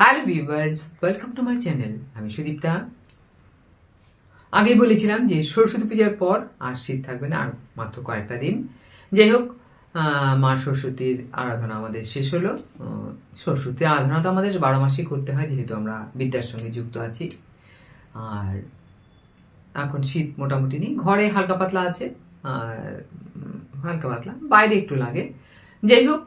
Hello viewers welcome to my channel আমি সুদীপ্তা। আগেই বলেছিলাম যে সরস্বতী পূজার পর আর শীত থাকবে না, আর মাত্র কয়েকটা দিন। যাই হোক মা সরস্বতীর আরাধনা আমাদের শেষ হলো। সরস্বতীর আরাধনা তো আমাদের বারো মাসই করতে হয়, যেহেতু আমরা বিদ্যার সঙ্গে যুক্ত আছি। আর এখন শীত মোটামুটি নেই, ঘরে হালকা পাতলা আছে, আর হালকা পাতলা বাইরে একটু লাগে। যাই হোক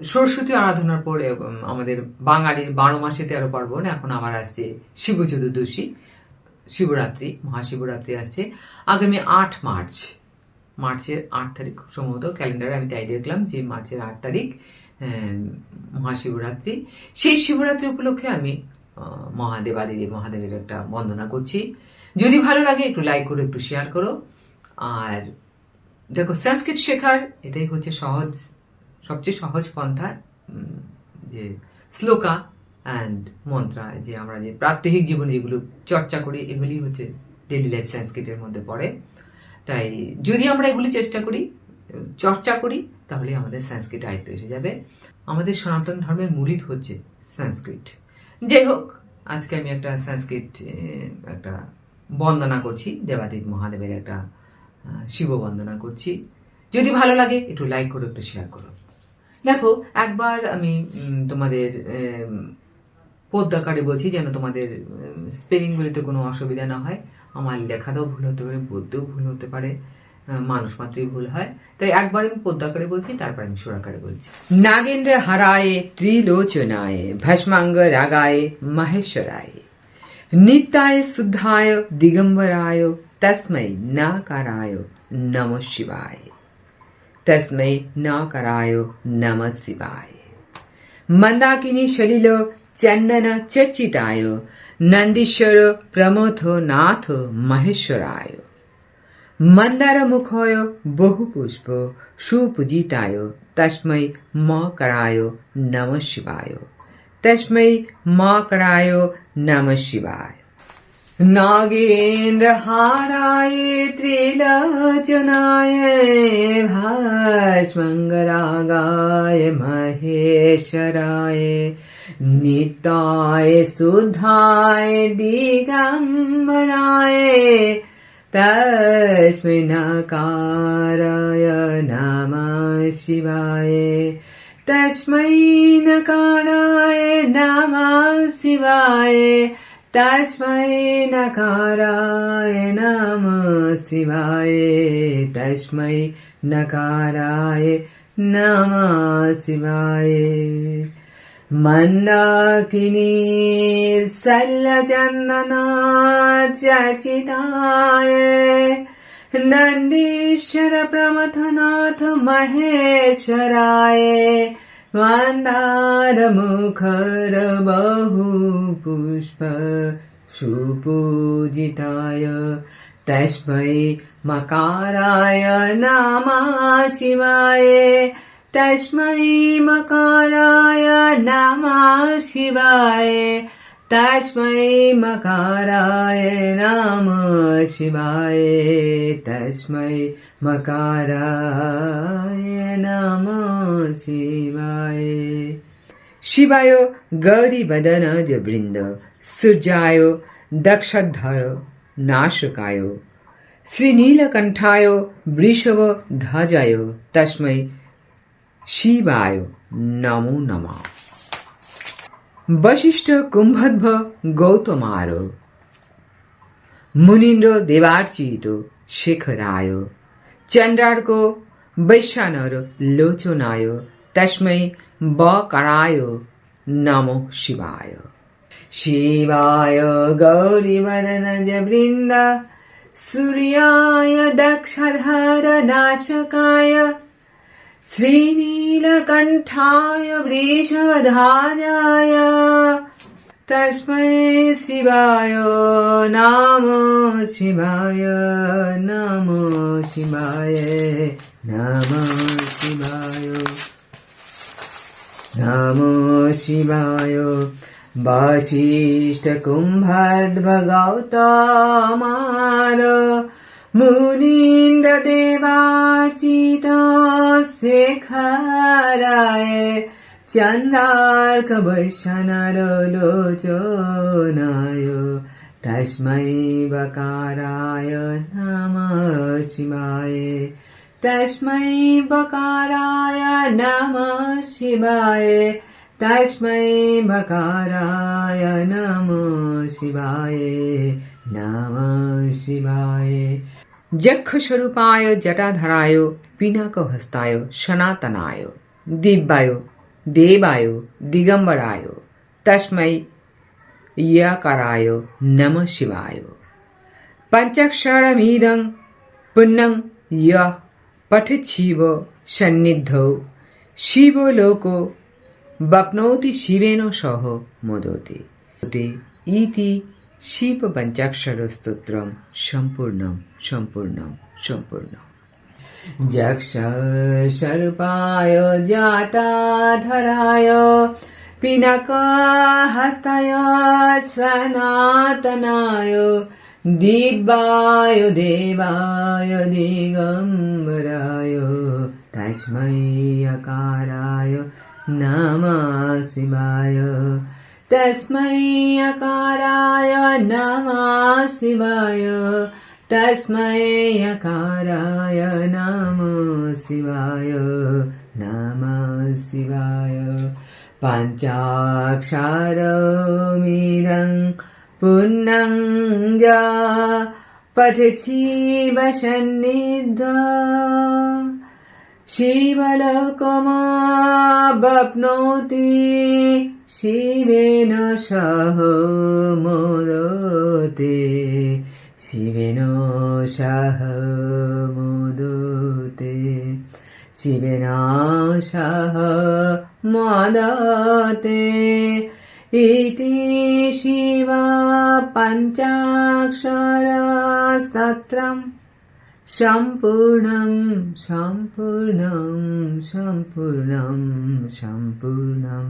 সরস্বতী আরাধনার পরে আমাদের বাঙালির বারো মাসে তেরো পার্বণ এখন আবার আসছে শিব চতুর্দশী শিবরাত্রি মহাশিবরাত্রি আসছে আগামী আট মার্চ। মার্চের আট তারিখ সম্ভবত ক্যালেন্ডারে আমি তাই দেখলাম যে মার্চের আট তারিখ মহাশিবরাত্রি। সেই শিবরাত্রি উপলক্ষে আমি আহ, মহাদেবাদিদেব মহাদেবের একটা বন্দনা করছি। যদি ভালো লাগে একটু লাইক করো একটু শেয়ার করো। আর দেখো সংস্কৃত শেখার এটাই হচ্ছে সহজ, সবচেয়ে সহজ পন্থা যে শ্লোকা অ্যান্ড মন্ত্রা, যে আমরা যে প্রাত্যহিক জীবনে এগুলো চর্চা করি, এগুলি হচ্ছে ডেলি লাইফ সংস্কৃতের মধ্যে পড়ে। তাই যদি আমরা এগুলি চেষ্টা করি, চর্চা করি, তাহলে আমাদের সংস্কৃত আয়ত্ত এসে যাবে। আমাদের সনাতন ধর্মের মূলিত হচ্ছে সংস্কৃত। যাই হোক, আজকে আমি একটা সংস্কৃত একটা বন্দনা করছি দেবাদেব মহাদেবের একটা শিব বন্দনা করছি। যদি ভালো লাগে একটু লাইক করো একটু শেয়ার করো। দেখো একবার আমি তোমাদের উম, পদ্মাকারে বলছি যেন তোমাদের স্পেলিংগুলিতে কোনো অসুবিধা না হয়। আমার লেখাতেও ভুল হতে পারে বলতেও ভুল হতে পারে মানুষ মাত্রই ভুল হয়। তাই একবার আমি পদ্মাকারে বলছি তারপর আমি সুরাকারে বলছি। নাগেন্দ্র হারায় ত্রিলোচনায় ভস্মাঙ্গ রাগায় মহেশ্বরায়। নিত্যায় শুদ্ধায় দিগম্বরায় तस्मै नाकाराय नम शिवाय। तस्मै नाकाराय नम शिवाय। मंदाकिनी शलिल चंदन चर्चिताय, नंदीश्वर प्रमथो नाथ महेश्वराय बहु पुष्प सुपूजिताय तस्मै मकराय नम शिवाय। तस्मै मकराय नम शिवाय। नागेन्द्रहाराय त्रिलोचनाय भाष्मङ्गरागाय महेश्वराय निताय शुद्धाय दिगम्बराय तस्मै नकाराय नमः शिवाय तस्मै नकाराय नमः शिवाय तस्मै नकाराय नमः शिवाय। तस्मै नकाराय नमः शिवाय। मन्दाकिनी सल्लचन्दना चर्चिताय। नन्दीश्वर प्रमथनाथ महेश्वराय मन्दारमुखर बहु पुष्प सुपूजिताय तस्मै मकाराय नमः शिवाय। तस्मै मकाराय नमः शिवाय। तस्मै मकाराय नमः शिवाय। तस्मै मकाराय नमः શિવાય શિવાયો ગૌરી બદન વૃંદ સૂર્યાયો દક્ષધર નાશકાયો શ્રીનીલકંઠાયો વૃષભ ધજાયો તસ્મય શિવાય নমো নম বশিষ্ঠ কুম্ভদ্ভ গৌতমার মুনীন্দ্র দেবার্চিত শেখরায় चन्द्रको বৈশানরলোচনায় তস্মৈ বকরায় নম শিবায় শিবায় গৌরীবনজ বৃন্দ সূর্যায় দক্ষধার নাশকায় শ্রীনীলকণ্ঠায় বৃষভধাজায় तस्मै शिवाय नमो शिवाय नमो शिवाय नमो शिवाय नमो शिवाय वसिष्ठकुम्भद्भगौतमार मुनीन्द्रदेवार्चित शेखराय चन्द्रार्कवैशनरलोचनाय तस्मै बकाराय नमः शिवाय तस्मै बकाराय नमः शिवाय तस्मै बकाराय नमः शिवाय नमः शिवाय যক্ষস্বরূপায় জটাধরায় পিনাকহস্তায় সনাতনায় দিব্যায় দেবায় দিগম্বরায় তস্মৈ ইয়াকারায় নম শিবায় পঞ্চাক্ষরমিদং পুণ্যং ইয় পঠিত শিব সন্নিধ্য শিবলোক বপ্নৌতি শিবেন সহ মোদতি ইতি শিব পঞ্চাক্ষর স্তোত্রম সম্পূর্ণ সম্পূর্ণ সম্পূর্ণ जक्ष सर्पाय जाटाधराय पिनकहस्ताय सनातनाय दिव्याय देवाय दिगम्बराय तस्मै अकाराय नमः शिवाय तस्मै अकाराय नमः शिवाय तस्मै अकाराय नमः शिवाय नमः शिवाय। पञ्चाक्षरमिदं पुण्यं ज पठिच्छिवसन्निध शिवलोकमाप्नोति शिवेन सह मोदते ಶಿವೇನೋ ಶಾಹ ಮುದುತೆ ಶಿವೇನ ಶಾಹ ಮಾದತೆ ಇತಿ ಶಿವ ಪಂಚಾಕ್ಷರಸ್ತತ್ರಂ সম্পূর্ণম সম্পূর্ণম সম্পূর্ণম সম্পূর্ণম